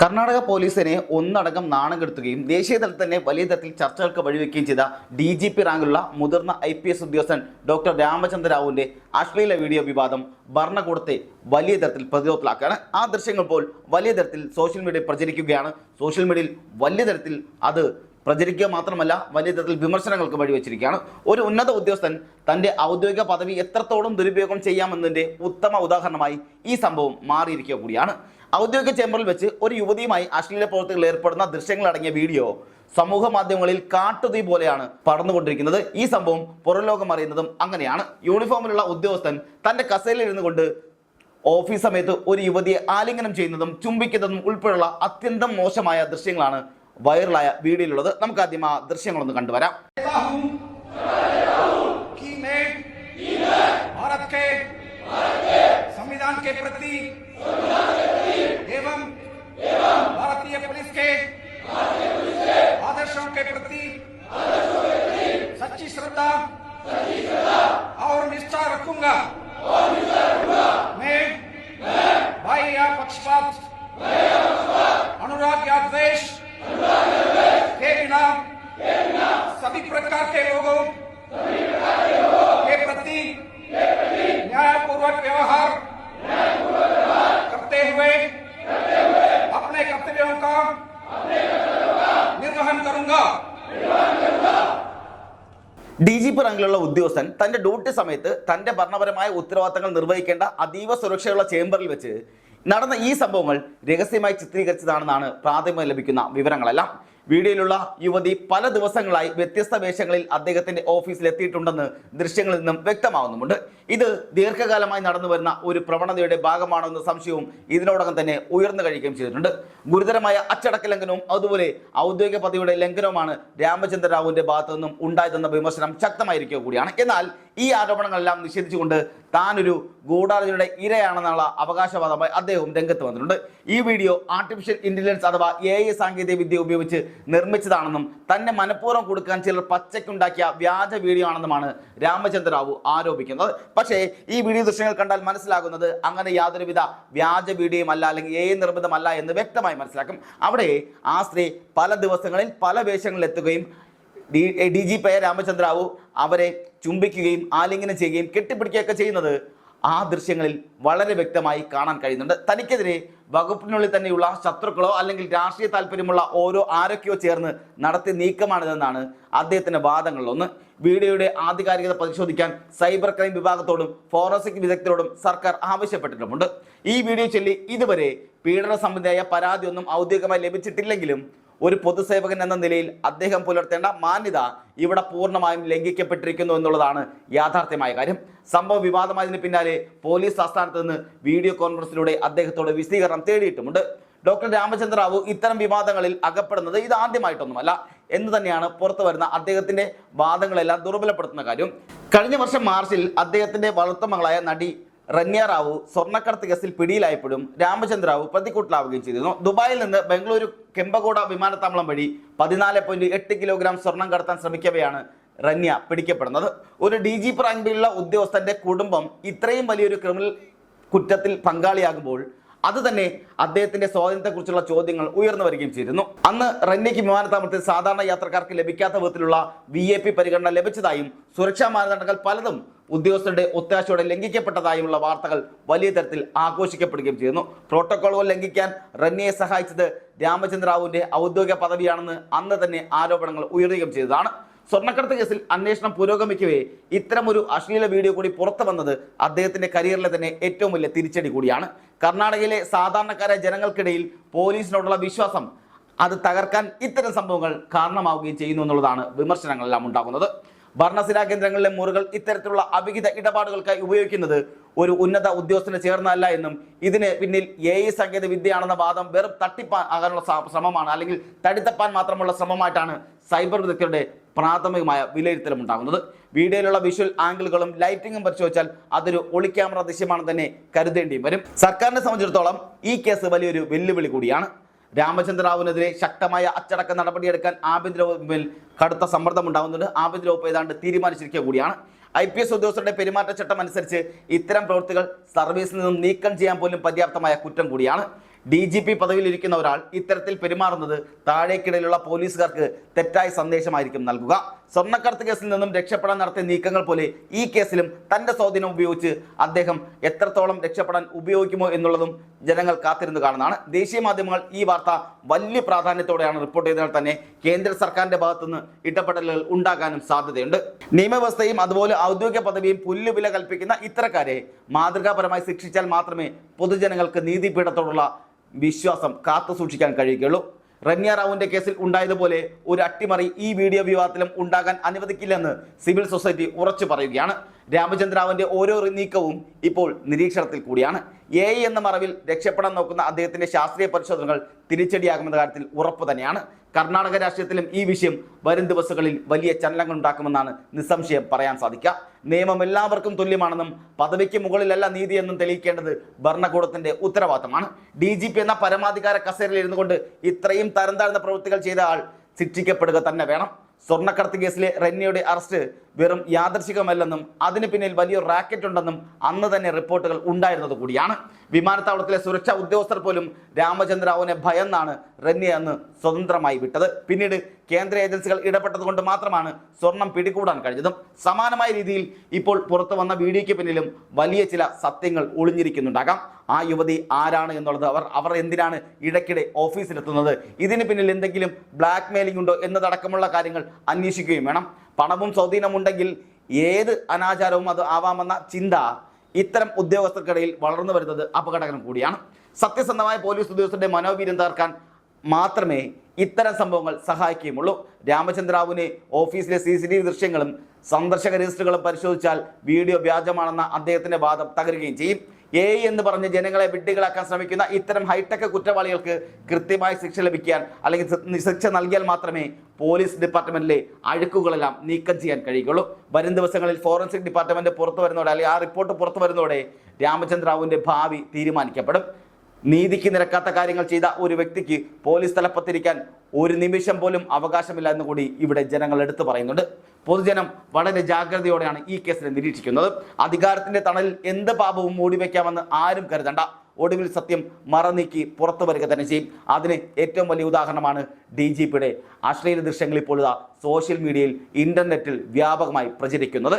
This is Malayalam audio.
കർണാടക പോലീസിനെ ഒന്നടങ്കം നാണം കെടുത്തുകയും ദേശീയ തലത്തിൽ തന്നെ വലിയ തരത്തിൽ ചർച്ചകൾക്ക് വഴിവെക്കുകയും ചെയ്ത ഡി ജി പി റാങ്കിലുള്ള മുതിർന്ന ഐ പി എസ് ഉദ്യോഗസ്ഥൻ ഡോക്ടർ രാമചന്ദ്ര റാവുവിന്റെ അശ്ലീല വീഡിയോ വിവാദം ഭരണകൂടത്തെ വലിയ തരത്തിൽ പ്രതിരോധത്തിലാക്കുകയാണ്. ആ ദൃശ്യങ്ങൾ പോൽ വലിയ തരത്തിൽ സോഷ്യൽ മീഡിയ പ്രചരിക്കുകയാണ്. സോഷ്യൽ മീഡിയയിൽ വലിയ തരത്തിൽ അത് പ്രചരിക്കുക മാത്രമല്ല വലിയ തരത്തിൽ വിമർശനങ്ങൾക്ക് വഴിവെച്ചിരിക്കുകയാണ്. ഒരു ഉന്നത ഉദ്യോഗസ്ഥൻ തന്റെ ഔദ്യോഗിക പദവി എത്രത്തോളം ദുരുപയോഗം ചെയ്യാമെന്നതിന്റെ ഉത്തമ ഉദാഹരണമായി ഈ സംഭവം മാറിയിരിക്കുക കൂടിയാണ്. ഔദ്യോഗിക ചേംബറിൽ വെച്ച് ഒരു യുവതിയുമായി അശ്ലീല പ്രവർത്തികളിൽ ഏർപ്പെടുന്ന ദൃശ്യങ്ങളടങ്ങിയ വീഡിയോ സമൂഹ മാധ്യമങ്ങളിൽ കാട്ടുതീ പോലെയാണ് പടർന്നുകൊണ്ടിരിക്കുന്നത്. ഈ സംഭവം പുറംലോകം അറിയുന്നതും അങ്ങനെയാണ്. യൂണിഫോമിലുള്ള ഉദ്യോഗസ്ഥൻ തന്റെ കസേരയിലിരുന്നു കൊണ്ട് ഓഫീസ് സമയത്ത് ഒരു യുവതിയെ ആലിംഗനം ചെയ്യുന്നതും ചുംബിക്കുന്നതും ഉൾപ്പെടെയുള്ള അത്യന്തം മോശമായ ദൃശ്യങ്ങളാണ് വൈറലായ വീഡിയോയിലുള്ളത്. നമുക്ക് ആദ്യം ആ ദൃശ്യങ്ങളൊന്ന് കണ്ടുവരാം. സംവിധാന ഡി ജി പി റാങ്കിലുള്ള ഉദ്യോഗസ്ഥൻ തന്റെ ഡ്യൂട്ടി സമയത്ത് തന്റെ ഭരണപരമായ ഉത്തരവാദിത്തങ്ങൾ നിർവഹിക്കേണ്ട അതീവ സുരക്ഷയുള്ള ചേംബറിൽ വെച്ച് നടന്ന ഈ സംഭവങ്ങൾ രഹസ്യമായി ചിത്രീകരിച്ചതാണെന്നാണ് പ്രാഥമികമായി ലഭിക്കുന്ന വിവരങ്ങളെല്ലാം. വീഡിയോയിലുള്ള യുവതി പല ദിവസങ്ങളായി വ്യത്യസ്ത വേഷങ്ങളിൽ അദ്ദേഹത്തിന്റെ ഓഫീസിൽ എത്തിയിട്ടുണ്ടെന്ന് ദൃശ്യങ്ങളിൽ നിന്നും വ്യക്തമാവുന്നുമുണ്ട്. ഇത് ദീർഘകാലമായി നടന്നു വരുന്ന ഒരു പ്രവണതയുടെ ഭാഗമാണോ എന്ന സംശയവും ഇതിനോടകം തന്നെ ഉയർന്നു കഴിക്കുകയും ചെയ്തിട്ടുണ്ട്. ഗുരുതരമായ അച്ചടക്ക ലംഘനവും അതുപോലെ ഔദ്യോഗിക പദവിയുടെ ലംഘനവുമാണ് രാമചന്ദ്ര റാവുവിന്റെ ഭാഗത്തു നിന്നും ഉണ്ടായതെന്ന വിമർശനം ശക്തമായിരിക്കുക കൂടിയാണ്. എന്നാൽ ഈ ആരോപണങ്ങളെല്ലാം നിഷേധിച്ചുകൊണ്ട് താനൊരു ഗൂഢാലോചനയുടെ ഇരയാണെന്നുള്ള അവകാശവാദമായി അദ്ദേഹം രംഗത്ത് വന്നിട്ടുണ്ട്. ഈ വീഡിയോ ആർട്ടിഫിഷ്യൽ ഇന്റലിജൻസ് അഥവാ എ ഐ സാങ്കേതിക വിദ്യ ഉപയോഗിച്ച് നിർമ്മിച്ചതാണെന്നും തന്നെ മനഃപൂർവം കൊടുക്കാൻ ചിലർ പച്ചയ്ക്കുണ്ടാക്കിയ വ്യാജ വീഡിയോ ആണെന്നുമാണ് രാമചന്ദ്ര റാവു ആരോപിക്കുന്നത്. പക്ഷേ ഈ വീഡിയോ ദൃശ്യങ്ങൾ കണ്ടാൽ മനസ്സിലാകുന്നത് അങ്ങനെ യാതൊരുവിധ വ്യാജ വീഡിയോയും അല്ല അല്ലെങ്കിൽ ഏ നിർമ്മിതമല്ല എന്ന് വ്യക്തമായി മനസ്സിലാക്കും. അവിടെ ആ സ്ത്രീ പല ദിവസങ്ങളിൽ പല വേഷങ്ങളിൽ എത്തുകയും D D G P Ramachandra Rao അവരെ ചുംബിക്കുകയും ആലിംഗനം ചെയ്യുകയും കെട്ടിപ്പിടിക്കുകയൊക്കെ ചെയ്യുന്നത് ആ ദൃശ്യങ്ങളിൽ വളരെ വ്യക്തമായി കാണാൻ കഴിയുന്നുണ്ട്. തനിക്കെതിരെ വകുപ്പിനുള്ളിൽ തന്നെയുള്ള ശത്രുക്കളോ അല്ലെങ്കിൽ രാഷ്ട്രീയ താല്പര്യമുള്ള ഓരോ ആരൊക്കെയോ ചേർന്ന് നടത്തിയ നീക്കമാണിതെന്നാണ് അദ്ദേഹത്തിന്റെ വാദങ്ങളിലൊന്ന്. വീഡിയോയുടെ ആധികാരികത പരിശോധിക്കാൻ സൈബർ ക്രൈം വിഭാഗത്തോടും ഫോറൻസിക് വിദഗ്ധരോടും സർക്കാർ ആവശ്യപ്പെട്ടിട്ടുമുണ്ട്. ഈ വീഡിയോ ചൊല്ലി ഇതുവരെ പീഡന സംബന്ധിയായ പരാതിയൊന്നും ഔദ്യോഗികമായി ലഭിച്ചിട്ടില്ലെങ്കിലും ഒരു പൊതുസേവകൻ എന്ന നിലയിൽ അദ്ദേഹം പുലർത്തേണ്ട മാന്യത ഇവിടെ പൂർണമായും ലംഘിക്കപ്പെട്ടിരിക്കുന്നു എന്നുള്ളതാണ് യാഥാർത്ഥ്യമായ കാര്യം. സംഭവ വിവാദമായതിന് പിന്നാലെ പോലീസ് ആസ്ഥാനത്ത് നിന്ന് വീഡിയോ കോൺഫറൻസിലൂടെ അദ്ദേഹത്തോട് വിശദീകരണം തേടിയിട്ടുമുണ്ട്. ഡോക്ടർ രാമചന്ദ്ര റാവു ഇത്തരം വിവാദങ്ങളിൽ അകപ്പെടുന്നത് ഇത് ആദ്യമായിട്ടൊന്നുമല്ല. എന്ന് തന്നെയാണ് പുറത്തു വരുന്ന അദ്ദേഹത്തിന്റെ വാദങ്ങളെല്ലാം ദുർബലപ്പെടുത്തുന്ന കാര്യം. കഴിഞ്ഞ വർഷം മാർച്ചിൽ അദ്ദേഹത്തിന്റെ വളർത്തുമകളായ നടി റന്യ റാവു സ്വർണക്കടത്ത് കേസിൽ പിടിയിലായപ്പോഴും രാമചന്ദ്ര റാവു പ്രതിക്കൂട്ടിലാവുകയും ചെയ്തിരുന്നു. ദുബായിൽ നിന്ന് ബംഗളൂരു കെമ്പഗോഡ വിമാനത്താവളം വഴി പതിനാല് പോയിന്റ് എട്ട് കിലോഗ്രാം സ്വർണം കടത്താൻ ശ്രമിക്കവെയാണ് റന്യ പിടിക്കപ്പെടുന്നത്. ഒരു ഡി ജി പി റാങ്കിലുള്ള ഉദ്യോഗസ്ഥന്റെ കുടുംബം ഇത്രയും വലിയൊരു ക്രിമിനൽ കുറ്റത്തിൽ പങ്കാളിയാകുമ്പോൾ അത് തന്നെ അദ്ദേഹത്തിന്റെ സ്വാതന്ത്ര്യത്തെക്കുറിച്ചുള്ള ചോദ്യങ്ങൾ ഉയർന്നു വരികയും ചെയ്തിരുന്നു. അന്ന് റന്യയ്ക്ക് വിമാനത്താവളത്തിൽ സാധാരണ യാത്രക്കാർക്ക് ലഭിക്കാത്ത വിധത്തിലുള്ള വി പരിഗണന ലഭിച്ചതായും സുരക്ഷാ മാനദണ്ഡങ്ങൾ പലതും ഉദ്യോഗസ്ഥരുടെ ഒത്താശയോടെ ലംഘിക്കപ്പെട്ടതായുമുള്ള വാർത്തകൾ വലിയ തരത്തിൽ ആഘോഷിക്കപ്പെടുകയും ചെയ്യുന്നു. പ്രോട്ടോക്കോളുകൾ ലംഘിക്കാൻ റന്നിയെ സഹായിച്ചത് രാമചന്ദ്രാവുവിന്റെ ഔദ്യോഗിക പദവിയാണെന്ന് അന്ന് തന്നെ ആരോപണങ്ങൾ ഉയരുകയും ചെയ്തതാണ്. സ്വർണക്കടത്ത് കേസിൽ അന്വേഷണം പുരോഗമിക്കവേ ഇത്തരമൊരു അശ്ലീല വീഡിയോ കൂടി പുറത്തു വന്നത് അദ്ദേഹത്തിന്റെ കരിയറിലെ തന്നെ ഏറ്റവും വലിയ തിരിച്ചടി കൂടിയാണ്. കർണാടകയിലെ സാധാരണക്കാരായ ജനങ്ങൾക്കിടയിൽ പോലീസിനോടുള്ള വിശ്വാസം അത് തകർക്കാൻ ഇത്തരം സംഭവങ്ങൾ കാരണമാവുകയും ചെയ്യുന്നു എന്നുള്ളതാണ് വിമർശനങ്ങളെല്ലാം ഉണ്ടാകുന്നത്. ഭരണസിരാ കേന്ദ്രങ്ങളിലെ മുറികൾ ഇത്തരത്തിലുള്ള അവിഹിത ഇടപാടുകൾക്കായി ഉപയോഗിക്കുന്നത് ഒരു ഉന്നത ഉദ്യോഗസ്ഥന് ചേർന്നതല്ല എന്നും ഇതിന് പിന്നിൽ എ ഐ സാങ്കേതിക വിദ്യയാണെന്ന വാദം വെറും തട്ടിപ്പാൻ ആകാനുള്ള ശ്രമമാണ് അല്ലെങ്കിൽ തടിത്തപ്പാൻ മാത്രമുള്ള ശ്രമമായിട്ടാണ് സൈബർ വിദഗ്ധരുടെ പ്രാഥമികമായ വിലയിരുത്തലും ഉണ്ടാകുന്നത് വീഡിയോയിലുള്ള വിഷ്വൽ ആംഗിളുകളും ലൈറ്റിങ്ങും പരിശോധിച്ചാൽ അതൊരു ഒളിക്യാമറ ദൃശ്യമാണെന്ന് തന്നെ കരുതേണ്ടിയും വരും. സർക്കാരിനെ സംബന്ധിച്ചിടത്തോളം ഈ കേസ് വലിയൊരു വെല്ലുവിളി കൂടിയാണ്. രാമചന്ദ്ര റാവുവിനെതിരെ ശക്തമായ അച്ചടക്ക നടപടിയെടുക്കാൻ ആഭ്യന്തര വകുപ്പിൽ കടുത്ത സമ്മർദ്ദം ഉണ്ടാകുന്നുണ്ട് ആഭ്യന്തര വകുപ്പ് ഏതാണ്ട് തീരുമാനിച്ചിരിക്കുക കൂടിയാണ്. ഐ പി എസ് ഉദ്യോഗസ്ഥരുടെ പെരുമാറ്റച്ചട്ടം അനുസരിച്ച് ഇത്തരം പ്രവൃത്തികൾ സർവീസിൽ നിന്നും നീക്കം ചെയ്യാൻ പോലും പര്യാപ്തമായ കുറ്റം കൂടിയാണ്. ഡി ജി പി പദവിയിലിരിക്കുന്ന ഒരാൾ ഇത്തരത്തിൽ പെരുമാറുന്നത് താഴേക്കിടയിലുള്ള പോലീസുകാർക്ക് തെറ്റായ സന്ദേശമായിരിക്കും നൽകുക. സ്വർണക്കടത്ത് കേസിൽ നിന്നും രക്ഷപ്പെടാൻ നടത്തിയ നീക്കങ്ങൾ പോലെ ഈ കേസിലും തന്റെ സ്വാധീനം ഉപയോഗിച്ച് അദ്ദേഹം എത്രത്തോളം രക്ഷപ്പെടാൻ ഉപയോഗിക്കുമോ എന്നുള്ളതും ജനങ്ങൾ കാത്തിരുന്ന് കാണുന്നതാണ്. ദേശീയ മാധ്യമങ്ങൾ ഈ വാർത്ത വലിയ പ്രാധാന്യത്തോടെയാണ് റിപ്പോർട്ട് ചെയ്തതിനാൽ തന്നെ കേന്ദ്ര സർക്കാരിന്റെ ഭാഗത്തുനിന്ന് ഇടപെടലുകൾ ഉണ്ടാകാനും സാധ്യതയുണ്ട്. നിയമവ്യവസ്ഥയും അതുപോലെ ഔദ്യോഗിക പദവിയും പുല്ലുവില കൽപ്പിക്കുന്ന ഇത്തരക്കാരെ മാതൃകാപരമായി ശിക്ഷിച്ചാൽ മാത്രമേ പൊതുജനങ്ങൾക്ക് നീതിപീഠത്തോടുള്ള വിശ്വാസം കാത്തു സൂക്ഷിക്കാൻ കഴിയുകയുള്ളൂ. റന്യ റാവുവിന്റെ കേസിൽ ഉണ്ടായതുപോലെ ഒരു അട്ടിമറി ഈ വീഡിയോ വിവാദത്തിലും ഉണ്ടാകാൻ അനുവദിക്കില്ലെന്ന് സിവിൽ സൊസൈറ്റി ഉറച്ചു പറയുകയാണ്. രാമചന്ദ്രാവിന്റെ ഓരോ നീക്കവും ഇപ്പോൾ നിരീക്ഷണത്തിൽ കൂടിയാണ്. എ എന്ന മറവിൽ രക്ഷപ്പെടാൻ നോക്കുന്ന അദ്ദേഹത്തിന്റെ ശാസ്ത്രീയ പരിശോധനകൾ തിരിച്ചടിയാകുമെന്ന കാര്യത്തിൽ ഉറപ്പ് തന്നെയാണ്. കർണാടക രാഷ്ട്രീയത്തിലും ഈ വിഷയം വരും ദിവസങ്ങളിൽ വലിയ ചലനങ്ങൾ ഉണ്ടാക്കുമെന്നാണ് നിസ്സംശയം പറയാൻ സാധിക്കുക. നിയമം എല്ലാവർക്കും തുല്യമാണെന്നും പദവിക്ക് മുകളിലല്ല നീതിയെന്നും തെളിയിക്കേണ്ടത് ഭരണകൂടത്തിന്റെ ഉത്തരവാദിത്തമാണ്. ഡി ജി പി എന്ന പരമാധികാര കസേരയിൽ ഇരുന്നു കൊണ്ട് ഇത്രയും തരം താഴ്ന്ന പ്രവൃത്തികൾ ചെയ്ത ആൾ ശിക്ഷിക്കപ്പെടുക തന്നെ വേണം. സ്വർണക്കടത്ത് കേസിലെ റെന്നിയുടെ അറസ്റ്റ് വെറും യാദർശികമല്ലെന്നും അതിന് പിന്നിൽ വലിയ റാക്കറ്റ് ഉണ്ടെന്നും അന്ന് തന്നെ റിപ്പോർട്ടുകൾ ഉണ്ടായിരുന്നത് കൂടിയാണ്. വിമാനത്താവളത്തിലെ സുരക്ഷാ ഉദ്യോഗസ്ഥർ പോലും രാമചന്ദ്രാവുവിനെ ഭയന്നാണ് റെന്നിയെ അന്ന് സ്വതന്ത്രമായി വിട്ടത്. പിന്നീട് കേന്ദ്ര ഏജൻസികൾ ഇടപെട്ടതുകൊണ്ട് മാത്രമാണ് സ്വർണം പിടികൂടാൻ കഴിഞ്ഞതും സമാനമായ രീതിയിൽ ഇപ്പോൾ പുറത്തു വന്ന വീഡിയോയ്ക്ക് പിന്നിലും വലിയ ചില സത്യങ്ങൾ ഒളിഞ്ഞിരിക്കുന്നുണ്ടാകാം. ആ യുവതി ആരാണ് എന്നുള്ളത് അവർ അവർ എന്തിനാണ് ഇടയ്ക്കിടെ ഓഫീസിലെത്തുന്നത്? ഇതിന് പിന്നിൽ എന്തെങ്കിലും ബ്ലാക്ക് മെയിലിംഗ് ഉണ്ടോ എന്നതടക്കമുള്ള കാര്യങ്ങൾ അന്വേഷിക്കുകയും വേണം. പണവും സ്വാധീനമുണ്ടെങ്കിൽ ഏത് അനാചാരവും അത് ആവാമെന്ന ചിന്ത ഇത്തരം ഉദ്യോഗസ്ഥർക്കിടയിൽ വളർന്നു വരുന്നത് അപകടകരം കൂടിയാണ്. സത്യസന്ധമായ പോലീസ് ഉദ്യോഗസ്ഥരുടെ മനോവീര്യം തകർക്കാൻ മാത്രമേ ഇത്തരം സംഭവങ്ങൾ സഹായിക്കുകയുമുള്ളൂ രാമചന്ദ്രാവുവിനെ ഓഫീസിലെ സി സി ടി വി ദൃശ്യങ്ങളും സന്ദർശക രജിസ്റ്ററുകളും പരിശോധിച്ചാൽ വീഡിയോ വ്യാജമാണെന്ന അദ്ദേഹത്തിന്റെ വാദം തകരുകയും ചെയ്യും. എ എന്ന് പറഞ്ഞ് ജനങ്ങളെ വിഡ്ഢികളാക്കാൻ ശ്രമിക്കുന്ന ഇത്തരം ഹൈടെക് കുറ്റവാളികൾക്ക് കൃത്യമായ ശിക്ഷ ലഭിക്കാൻ അല്ലെങ്കിൽ ശിക്ഷ നൽകിയാൽ മാത്രമേ പോലീസ് ഡിപ്പാർട്ട്മെന്റിലെ അഴുക്കുകളെല്ലാം നീക്കം ചെയ്യാൻ കഴിയുകയുള്ളൂ. വരും ദിവസങ്ങളിൽ ഫോറൻസിക് ഡിപ്പാർട്ട്മെന്റ് പുറത്തു വരുന്നതോടെ അല്ലെങ്കിൽ ആ റിപ്പോർട്ട് പുറത്തു വരുന്നതോടെ രാമചന്ദ്രാവുവിന്റെ ഭാവി തീരുമാനിക്കപ്പെടും. നീതിക്ക് നിരക്കാത്ത കാര്യങ്ങൾ ചെയ്ത ഒരു വ്യക്തിക്ക് പോലീസ് തലപ്പത്തിരിക്കാൻ ഒരു നിമിഷം പോലും അവകാശമില്ല എന്ന് കൂടി ഇവിടെ ജനങ്ങൾ എടുത്തു പറയുന്നുണ്ട്. പൊതുജനം വളരെ ജാഗ്രതയോടെയാണ് ഈ കേസിനെ നിരീക്ഷിക്കുന്നത്. അധികാരത്തിന്റെ തണലിൽ എന്ത് പാപവും മൂടിവെക്കാമെന്ന് ആരും കരുതണ്ട. ഒടുവിൽ സത്യം മറനീക്കി പുറത്തു വരിക തന്നെ ചെയ്യും. അതിന് ഏറ്റവും വലിയ ഉദാഹരണമാണ് ഡി ജി പിയുടെ അശ്ലീല ദൃശ്യങ്ങൾ ഇപ്പോൾ സോഷ്യൽ മീഡിയയിൽ ഇന്റർനെറ്റിൽ വ്യാപകമായി പ്രചരിക്കുന്നത്.